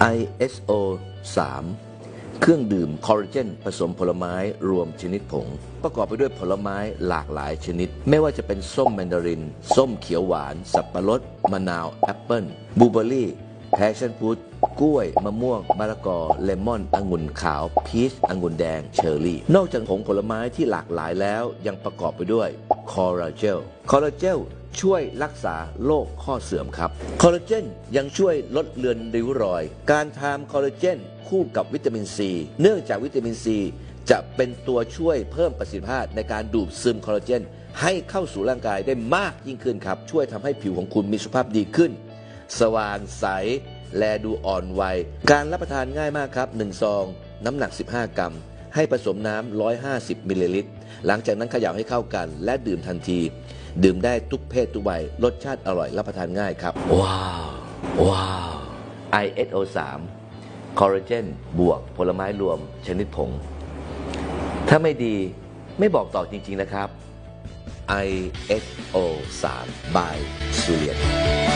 ISO 3 เครื่องดื่มคอลลาเจนผสมผลไม้รวมชนิดผง ประกอบไปด้วยผลไม้หลากหลายชนิด ไม่ว่าจะเป็นส้มแมนดาริน ส้มเขียวหวาน สับปะรด มะนาว แอปเปิลบลูเบอร์รี่แพชชั่นฟรุตกล้วย มะม่วง มะละกอ เลมอน องุ่นขาว พีช องุ่นแดง เชอร์รี่ นอกจากผงผลไม้ที่หลากหลายแล้วยังประกอบไปด้วยคอลลาเจล คอลลาเจล ช่วยรักษาโรคข้อเสื่อมครับ คอลลาเจนยังช่วยลดเลือนริ้วรอย การทานคอลลาเจนคู่กับวิตามินซี เนื่องจากวิตามินซีจะเป็นตัวช่วยเพิ่มประสิทธิภาพในการดูดซึมคอลลาเจน ให้เข้าสู่ร่างกายได้มากยิ่งขึ้นครับ ช่วยทำให้ผิวของคุณมีสุขภาพดีขึ้น สว่างใส แลดูอ่อนวัย การรับประทานง่ายมากครับ 1 ซอง น้ำหนัก 15 กรัม ให้ผสมน้ำ 150 มิลลิลิตร หลังจากนั้นเขย่าให้เข้ากันและดื่มทันที ดื่มได้ทุกเพศทุกวัยรสชาติอร่อยรับประทานง่ายครับ ว้าว ว้าว ISO 3คอลลาเจนบวกผลไม้รวมชนิดผง ถ้าไม่ดีไม่บอกต่อจริง ๆ นะครับ ISO 3 by สุเรียน